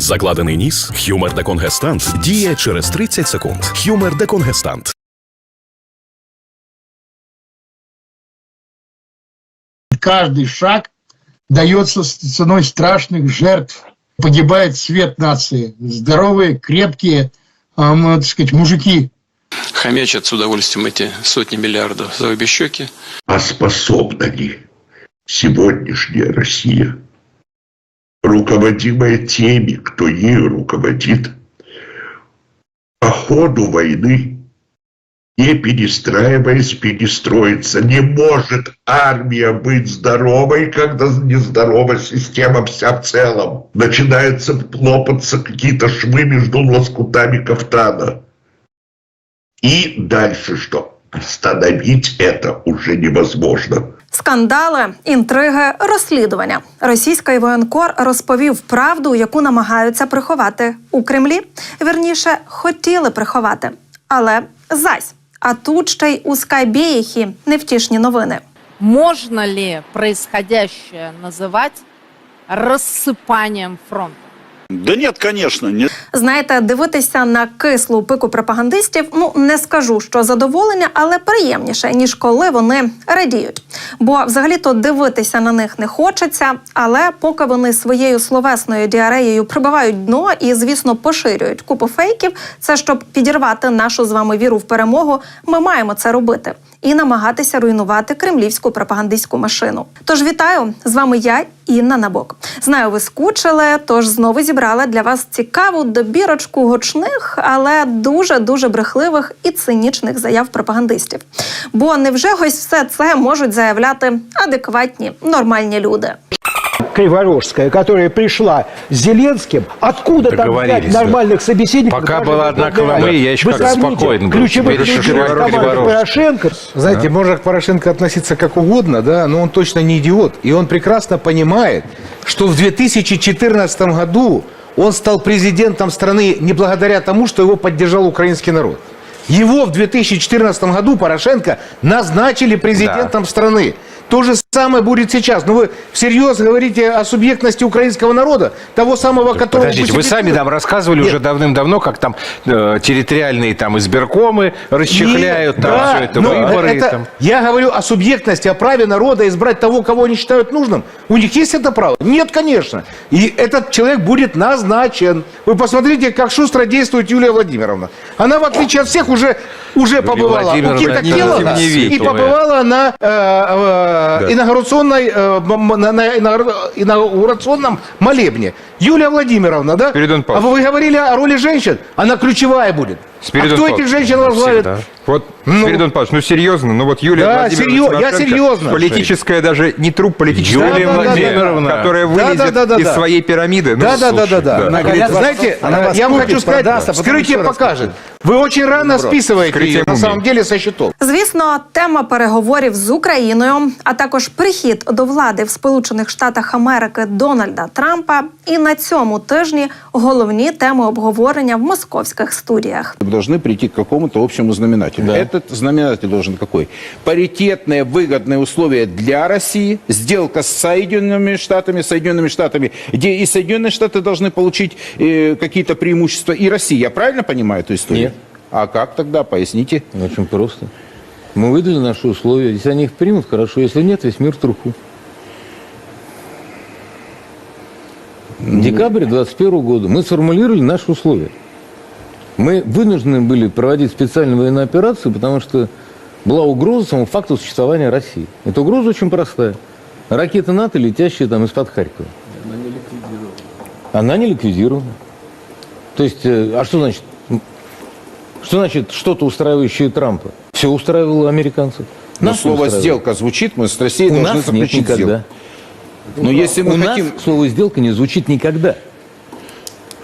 Закладений ніс Хюмер деконгестант діє через 30 секунд. Хюмер деконгестант. каждый шаг дается с ценой страшных жертв. Погибает свет нации. Здоровые, крепкие, ам, так сказать, мужики. хомячат с удовольствием эти сотни миллиардов за обе щеки. А способна ли сегодняшняя Россия, руководимая теми, кто ею руководит, по ходу войны, не перестраиваясь, перестроиться? Не может армия быть здоровой, когда нездорова система вся в целом. Начинаются лопаться какие-то швы между лоскутами кафтана. И дальше что? Остановить это уже невозможно. Скандали, інтриги, розслідування. Російський воєнкор розповів правду, яку намагаються приховати у Кремлі. Вірніше, хотіли приховати. Але зась. А тут ще й у Скайбєїхі невтішні новини. Можно ли происходящее называть рассыпанием фронта? Да нет, конечно, не Знаєте, дивитися на кислу пику пропагандистів, ну не скажу, що задоволення, але приємніше, ніж коли вони радіють. Бо взагалі-то дивитися на них не хочеться, але поки вони своєю словесною діареєю прибивають дно і, звісно, поширюють купу фейків, це щоб підірвати нашу з вами віру в перемогу, ми маємо це робити. І намагатися руйнувати кремлівську пропагандистську машину. Тож вітаю з вами я, Інна Набок. Знаю, ви скучили, тож знову зібрала для вас цікаву добірочку гучних, але дуже дуже брехливих і цинічних заяв пропагандистів. Бо невже ось все це можуть заявляти адекватні нормальні люди? Криворожская, которая пришла с Зеленским, откуда там Договорились, взять нормальных собеседников? Пока даже была не одна выбирали? Коломыя, я еще Вы как-то сравните спокоен был. Ключевых Теперь еще людей Криворог, команды Криворож. Порошенко. Знаете, можно к Порошенко относиться как угодно, да, но он точно не идиот. И он прекрасно понимает, что в 2014 году он стал президентом страны не благодаря тому, что его поддержал украинский народ. Его в 2014 году Порошенко назначили президентом страны. То же самое будет сейчас. Но вы всерьез говорите о субъектности украинского народа, того самого, которого... Подождите, вы сами нам рассказывали Нет. уже давным-давно, как там э, территориальные там избиркомы расчехляют, Нет, там да, все это, но выборы. это- там. Я говорю о субъектности, о праве народа избрать того, кого они считают нужным. У них есть это право? Нет, конечно. И этот человек будет назначен. Вы посмотрите, как шустро действует Юлия Владимировна. Она, в отличие от всех, уже, уже побывала у Кита не Келлога и светлая. побывала на э, э, инаугурационной, э, на инаугура- инаугурационном молебне. Юлия Владимировна, да? Спиридон а Павлович. вы говорили о роли женщин? Она ключевая будет. Спиридон а кто Павлович, этих женщин возглавит? всегда. Вот, Ну. Спиридон Павлович, ну серьезно, ну вот Юлия Да, Владимировна серьё- я Тимошенко, серьезно. Политическая даже, не труп, политическая Юлия линия, Владимировна. которая Да, вылезет да, да, да, из да. своей пирамиды. Ну, Да, да, да, слушай, да, да. Она говорит, Знаете, она вас я вам купит, хочу сказать, продаст, а потом вскрытие еще раз покажет. Вы очень рано списываете Вскрытие ее, на мумии. самом деле, со счетов. Звісно, тема переговорів з Україною, а також прихід до влади в Сполучених Штатах Америки Дональда Трампа. І на цьому тижні головні теми обговорення в московських студіях. Мы должны прийти к какому-то общему знаменателю. Этот знаменатель должен какой? Паритетные выгодные условия для России, сделка с Соединенными Штатами, Соединенными Штатами, где и Соединенные Штаты должны получить э, какие-то преимущества, и Россия. Я правильно понимаю эту историю? Нет. А как тогда? Поясните. Очень просто. Мы выдали наши условия. Если они их примут, хорошо. Если нет, весь мир В труху. Декабрь 2021 года мы сформулировали наши условия. Мы вынуждены были проводить специальную военную операцию, потому что была угроза самому факту существования России. Эта угроза очень простая. Ракеты НАТО, летящие там из-под Харькова. Она не ликвидирована. То есть, э, а что значит? Что значит что-то устраивающее Трампа? Все устраивало американцев. Но Нас не слово устраивало. «сделка» звучит, мы с Россией У должны нас нет заключить никогда. сделку. Но если мы У хотим... нас слово «сделка» не звучит никогда.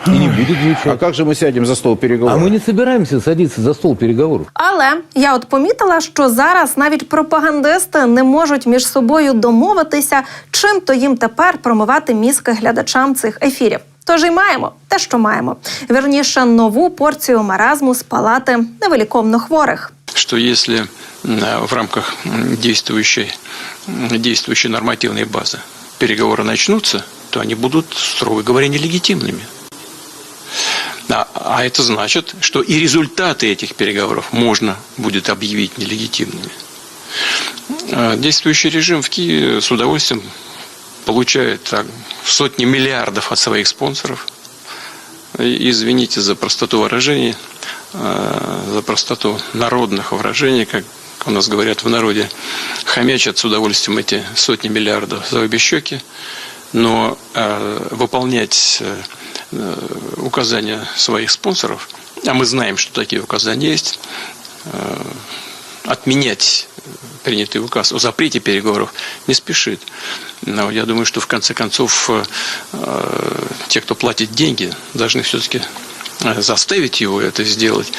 И не будет звучать. А как же мы сядем за стол переговоров? А мы не собираемся садиться за стол переговоров. Але я от помітила, що зараз навіть пропагандисти не можуть між собою домовитися, чим то їм тепер промивати мізки глядачам цих ефірів. Тож і маємо те, що маємо. Вірніше, нову порцію маразму з палати невиліковно хворих. Что если м, в рамках м, действующей, м, действующей нормативной базы переговоры начнутся, то они будут, строго говоря, нелегитимными. А, а это значит, что и результаты этих переговоров можно будет объявить нелегитимными. А Действующий режим в Киеве с удовольствием получает так, сотни миллиардов от своих спонсоров. Извините за простоту выражений, э, за простоту народных выражений, как у нас говорят в народе, хомячат с удовольствием эти сотни миллиардов за обе щеки, но э, выполнять э, э, указания своих спонсоров, а мы знаем, что такие указания есть, э, отменять принятый указ о запрете переговоров не спешит. Но я думаю, что в конце концов э, э, те, кто платит деньги, должны все-таки э, заставить его это сделать.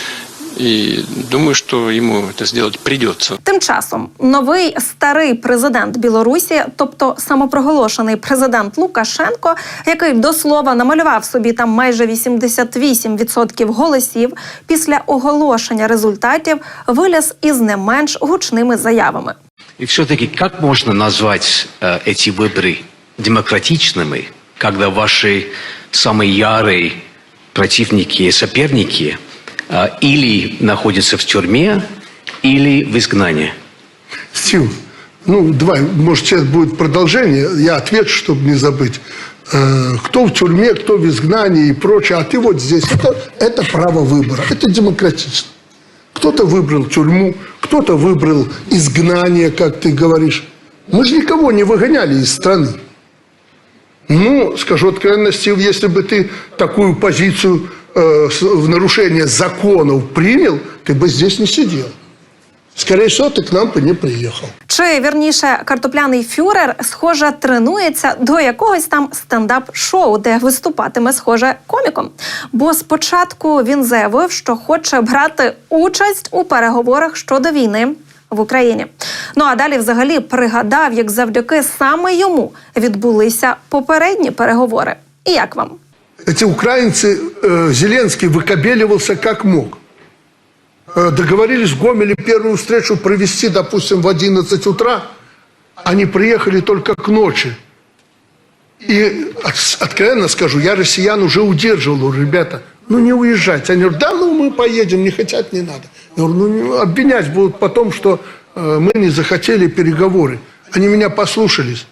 И думаю, что ему это сделать придется. Тим часом новий старий президент Білорусі, тобто самопроголошений президент Лукашенко, який до слова намалював собі там майже 88% голосів, після оголошення результатів виліз із не менш гучними заявами. И все-таки как можно назвать э, эти выборы демократичными, когда ваши самые ярые противники и соперники э, или находятся в тюрьме, или в изгнании? Стив, ну, давай, может, сейчас будет продолжение, я отвечу, чтобы не забыть. Э, Кто в тюрьме, кто в изгнании и прочее, а ты вот здесь. Это, это право выбора, это демократично. Кто-то выбрал тюрьму, кто-то выбрал изгнание, как ты говоришь. Мы же никого не выгоняли из страны. Ну, скажу откровенно, Стив, если бы ты такую позицию э, с- в нарушение законов принял, ты бы здесь не сидел. Скорее всего, ты к нам бы не приехал. Чи вірніше, картопляний фюрер, схоже, тренується до якогось там стендап-шоу, де виступатиме схоже коміком. Бо спочатку він заявив, що хоче брати участь у переговорах щодо війни в Україні. Ну а далі, взагалі, пригадав, як завдяки саме йому відбулися попередні переговори. І як вам? Эти украинцы, э, Зеленский выкобеливался как мог. Э, договорились в Гомеле первую встречу провести, допустим, в 11 утра. Они приехали только к ночи. И от- откровенно скажу, я россиян уже удерживал, ребята, ну не уезжайте. Они говорят, да, ну мы поедем, не хотят, не надо. Я говорю, ну обвинять будут потом, что э, мы не захотели переговоры. Они меня послушались.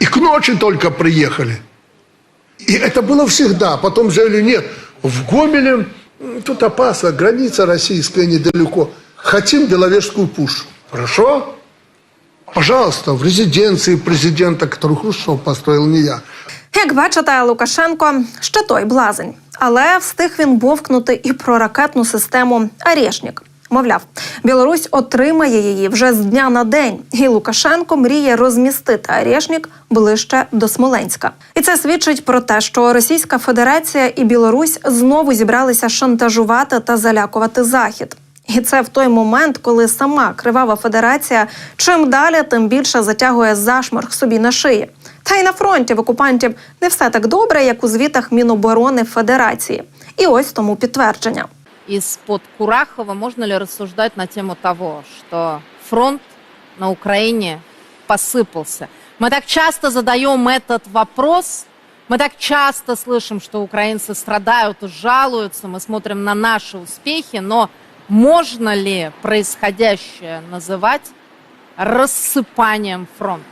И к ночи только приехали. И это было всегда. Потом заявили, нет, в Гомеле м, тут опасно, граница российская недалеко. Хотим Беловежскую пущу. Хорошо? Пожалуйста, в резиденции президента, которую Хрущев построил, не я. Як бачите, Лукашенко ще той блазень, але встиг він бовкнути і про ракетну систему Арєшнік. Мовляв, Білорусь отримає її вже з дня на день, і Лукашенко мріє розмістити Арєшнік ближче до Смоленська. І це свідчить про те, що Російська Федерація і Білорусь знову зібралися шантажувати та залякувати Захід. І це в той момент, коли сама кривава федерація чим далі, тим більше затягує зашморг собі на шиї. Та й на фронті в окупантів не все так добре, як у звітах Міноборони Федерації. І ось тому підтвердження. Из-под Курахова можно ли рассуждать на тему того, что фронт на Украине посыпался? Мы так часто задаем этот вопрос, мы так часто слышим, что украинцы страдают жалуются, мы смотрим на наши успехи, но можно ли происходящее называть рассыпанием фронта?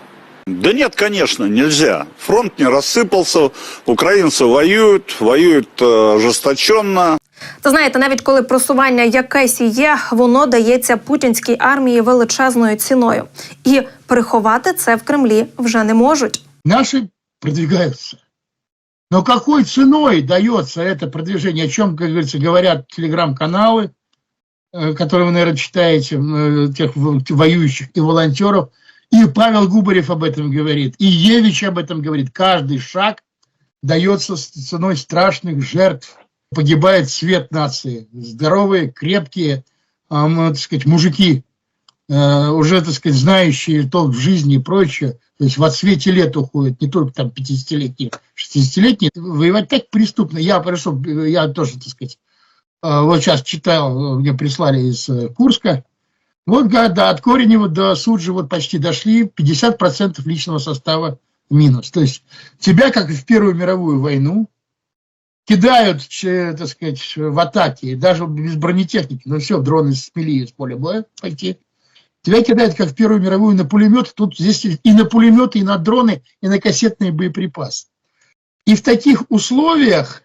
Да нет, конечно, нельзя. Фронт не рассыпался, украинцы воюют, воюют э, ожесточенно. Та знаєте, навіть коли просування якесь і є, воно дається путінській армії величезною ціною, і приховати це в Кремлі вже не можуть. Наши продвигаются. Но какой ценой дается это продвижение? О чем, как говорится, говорят телеграм-каналы, э, которые вы, наверное, читаете, э, тех в- воюющих и волонтеров. И Павел Губарев об этом говорит, и Евич об этом говорит. Каждый шаг дается с ценой страшных жертв. Погибает цвет нации. Здоровые, крепкие, ам, так сказать, мужики, э, уже, так сказать, знающие толк в жизни и прочее, то есть в отсвете лет уходят, не только там 50-летние, 60-летние, воевать так преступно. Я прошу, я тоже, так сказать, э, вот сейчас читал, мне прислали из э, Курска, вот, да, от Коренева до Суджи вот почти дошли, 50% личного состава минус. То есть тебя, как и в Первую мировую войну, кидают, че, так сказать, в атаке, даже без бронетехники. Ну все, дроны смели с поля боя пойти. Тебя кидают, как в Первую мировую, на пулемет. Тут здесь и на пулеметы, и на дроны, и на кассетные боеприпасы. И в таких условиях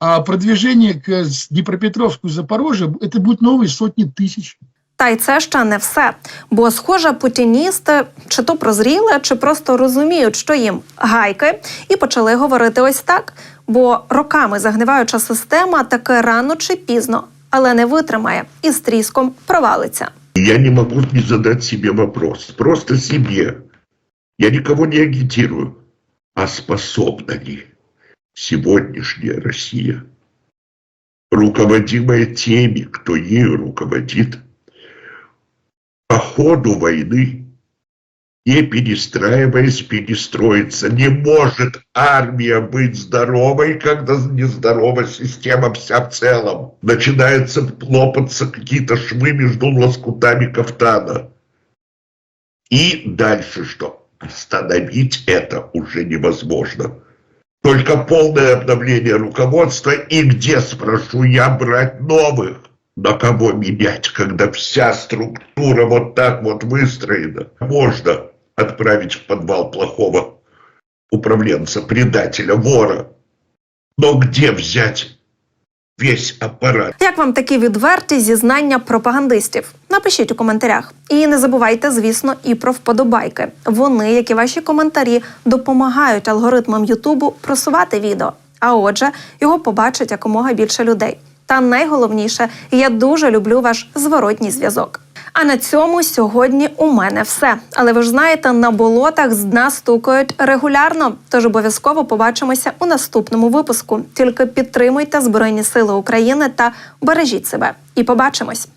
а, продвижение к с- Днепропетровску и Запорожью, это будут новые сотни тысяч. Та й це ще не все. Бо, схоже, путіністи чи то прозріли, чи просто розуміють, що їм гайки, і почали говорити ось так. Бо роками загниваюча система таки рано чи пізно, але не витримає і з тріском провалиться. Я не могу не задать себе вопрос, просто себе. Я никого не агитирую. А способна ли сегодняшняя Россия, руководимая теми, кто ею руководит, по ходу войны, не перестраиваясь, перестроиться. Не может армия быть здоровой, когда нездорова система вся в целом. Начинаются лопаться какие-то швы между лоскутами кафтана. И дальше что? Остановить это уже невозможно. Только полное обновление руководства и где, спрошу я, брать новых? На кого менять, когда вся структура вот так вот выстроена? Можно отправить в подвал плохого управленца, предателя, вора. Но где взять весь аппарат? Як вам такі відверті зізнання пропагандистів? Напишіть у коментарях. І не забувайте, звісно, і про вподобайки. Вони, як і ваші коментарі, допомагають алгоритмам Ютубу просувати відео. А отже, його побачить якомога більше людей. Та найголовніше, я дуже люблю ваш зворотній зв'язок. А на цьому сьогодні у мене все. Але ви ж знаєте, на болотах з дна стукають регулярно. Тож обов'язково побачимося у наступному випуску. Тільки підтримуйте Збройні Сили України та бережіть себе. І побачимось.